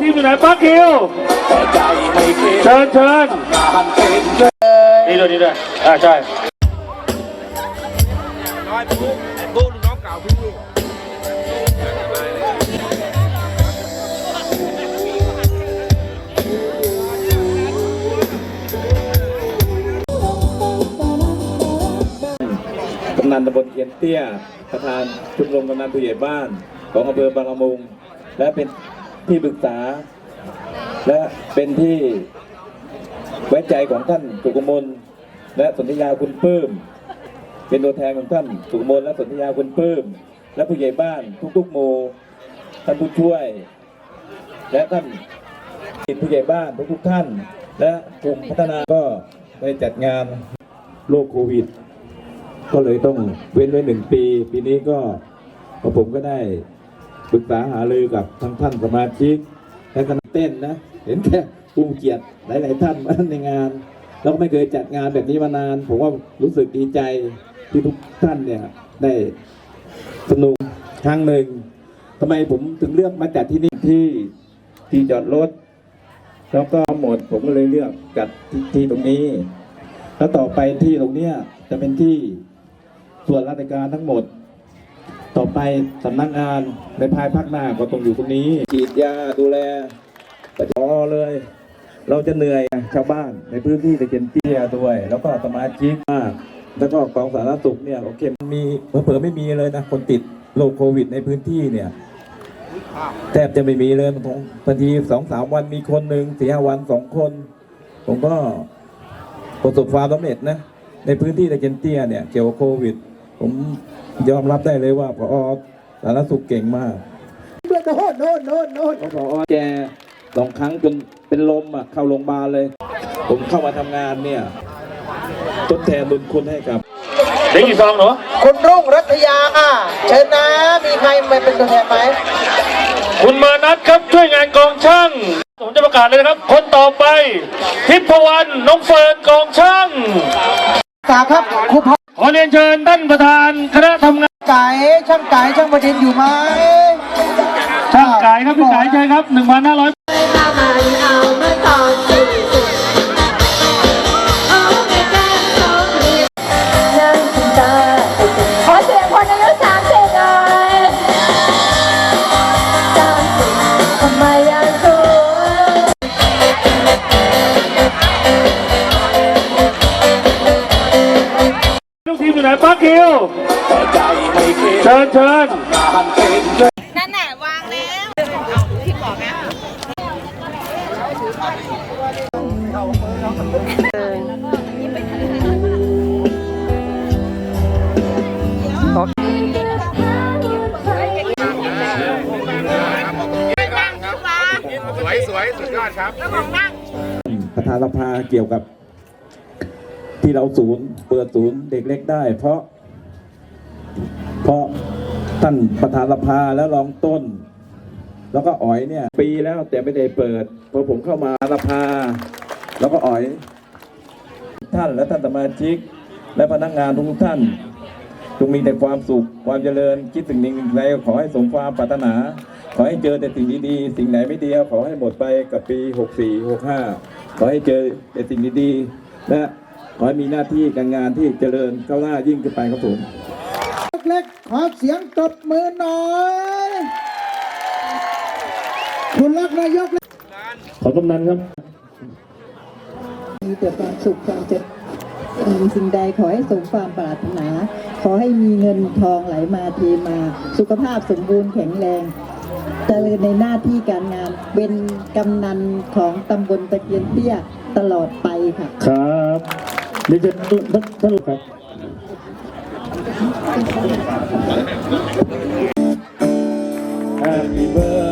ทีมอยู่ไหนปักคิวเชิญเชิญนี่ด้วยนี่ด้วยอ่าใช่น้อยปุ๊บปุ๊บน้องเก่าพี่กำนันตำบลเคียนเตี้ย ประธานชุมรมกำนันผู้ใหญ่บ้าน ของอำเภอบางละมุง และเป็น ที่ปรึกษา และเป็นที่ไว้ใจของท่านสุกมลและสนธิยาคุณปื้ม เป็นตัวแทนของท่านสุกมลและสนธิยาคุณปื้ม และผู้ใหญ่บ้านทุกๆหมู่ท่านผู้ช่วย และท่านผู้ใหญ่บ้านทุกๆท่าน และกลุ่มพัฒนาก็ได้จัดงานโรคโควิด ก็เลยต้องเว้นไว้หนึ่งปี ปีนี้ก็ผมก็ได้ ปรึกษาหารือกับทั้งท่านสมาชิกและคณะเต้นนะ เห็นแค่ภูมิเกียรติหลาย ๆ ท่านมาในงานเราก็ไม่เคยจัดงานแบบนี้มานาน ผมว่ารู้สึกดีใจที่ทุกท่านเนี่ยได้สนุกครั้งหนึ่งทำไมผมถึงเลือกมาจัดที่นี่ที่ที่จอดรถแล้วก็หมดผมก็เลยเลือกจัดที่ที่ตรงนี้ แล้วต่อไปที่ตรงเนี้ยจะเป็นที่ส่วนราชการทั้งหมด ต่อไปสำนักงานในภายภาคหน้าก็ต้องอยู่ตรงนี้ฉีดยาดูแลประจอเลย เราจะเหนื่อยชาวบ้านในพื้นที่ตะเกียนเตี้ยด้วย แล้วก็สมาชิกมากแล้วก็กองสาธารณสุขเนี่ยโอเคมันมีเผลอๆไม่มีเลยนะคนติดโรคโควิดในพื้นที่เนี่ยแทบจะไม่มีเลยบางบางทีสองสามวันมีคนหนึ่งสี่ห้าวันสองคน ผมก็ประสบความสำเร็จนะในพื้นที่ตะเกียนเตี้ยเนี่ยเกี่ยวกับโควิด ผมยอมรับได้เลยว่าพอสาธารณสุขเก่งมากโน่นโน่นโน่นโน่นพอแกสองครั้งจนเป็นลมอะเข้าโรงพยาบาลเลย ผมเข้ามาทำงานเนี่ยทดแทนบุญคุณให้กับเด็กกี่ซองหนูคุณรุ่งรัตยาเชิญนะมีใครมาเป็นตัวแทนไหมคุณมานัทครับช่วยงานกองช่างผมจะประกาศเลยนะครับ คนต่อไปทิพวรรณน้องเฟิร์นกองช่างสาครับครูพข อเรียนเชิญท่านประธานคณะทำงานไก่ช่างไก่ช่างประเด็นอยู่ไหมช่างไก่ครับพี่ไก่เชิญครับ1,500มามาเอามาตอน คิวใจไม่คิดเชิญเชิญการเป็นนั่นน่ะวางแล้วที่บอกนะสวยสวยสุดยอดครับ ประธานสภาเกี่ยวกับที่เราศูนย์เปิดศูนย์เด็กเล็กได้ เพราะ เพราะท่านประธานสภาแล้วรองต้น แล้วก็อ๋อยเนี่ย ปีแล้วแต่ไม่ได้เปิดพอผมเข้ามาสภา แล้วก็อ๋อย ท่านและท่านสมาชิก และพนักงานทุกท่านจงมีแต่ความสุขความเจริญคิดสิ่งหนึ่งสิ่งใดขอให้สมความปรารถนา ขอให้เจอแต่สิ่งดีๆสิ่งไหนไม่ดีขอให้หมดไปกับปี 64 65 ขอให้เจอแต่สิ่งดีๆและขอให้มีหน้าที่การงานที่เจริญก้าวหน้ายิ่งขึ้นไปครับผม อเสียงตบมือหน่อย คุณรักนายกขอกำนันครับ มีแต่ความสุขความเจริญสิ่งใดขอให้สมความปรารถนา ขอให้มีเงินทองไหลมาเทมา สุขภาพสมบูรณ์แข็งแรงเจริญในหน้าที่การงาน เป็นกำนันของตำบลตะเกียนเตี้ยตลอดไปค่ะ ครับเดี๋ยวจะท่านครับ Happy birthday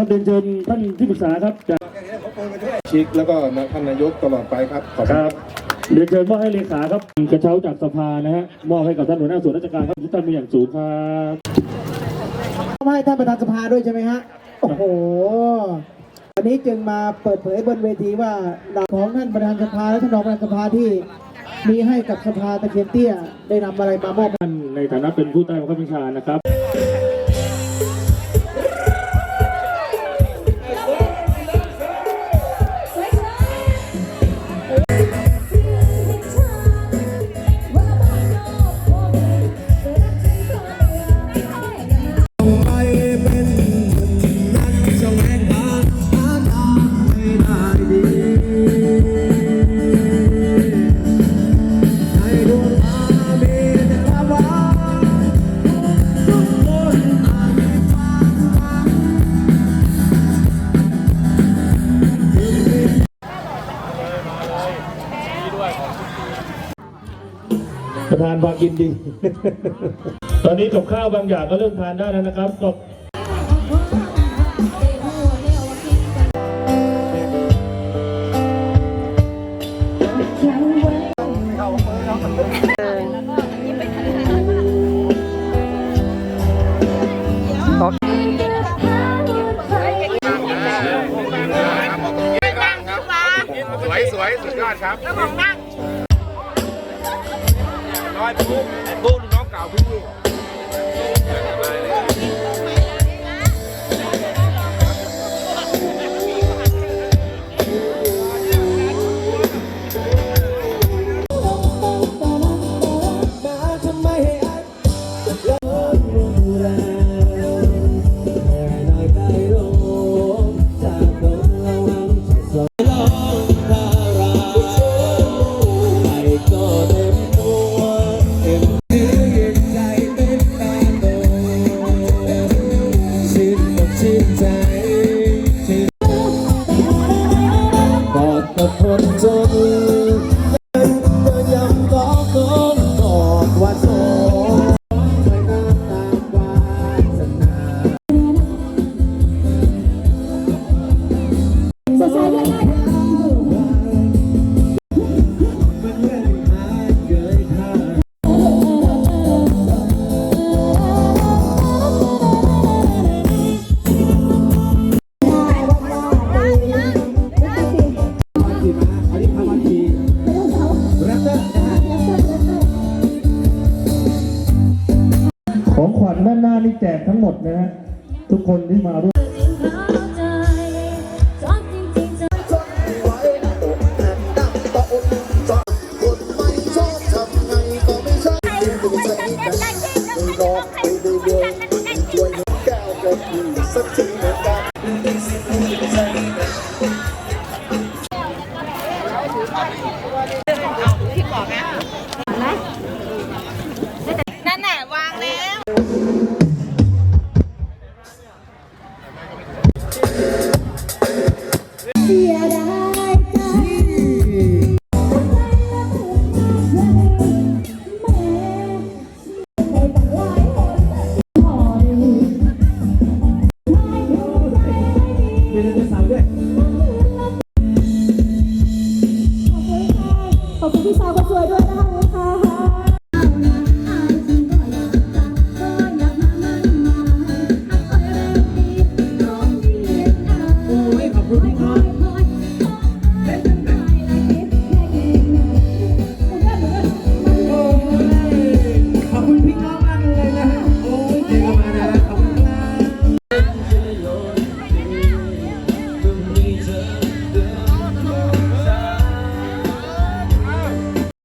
ครับเรียนเชิญท่านที่ปรึกษาครับจากชิคแล้วก็ท่านนายกตลอดไปครับขอบคคุณรับเรียนเชิญมอบให้เลขาครับกระเช้าจากสภานะฮะมอบให้กับท่านหัวหน้าส่วนราชการครับทุกท่านเป็นอย่างสูงครับมอบให้ท่านประธานสภาด้วยใช่ไหมฮะโอ้โหวันนี้จึงมาเปิดเผยบนเวทีว่าดาวของท่านประธานสภาและท่านรองประธานสภาที่มีให้กับสภาตะเคียนเตี้ยได้นำอะไรมามอบท่านในฐานะเป็นผู้ใต้บังคับบัญชานะครับ ประธานพากินดี ตอนนี้กับข้าวบางอย่างก็เริ่มทานได้แล้วนะครับก็สวยสวยสุดยอดครับ แล้องนั่งร้อยปุ๊บปุ๊บน้องเก่าพี่ ของขวัญด้านหน้านี่แจกทั้งหมดนะฮะทุกคนที่มาร่วม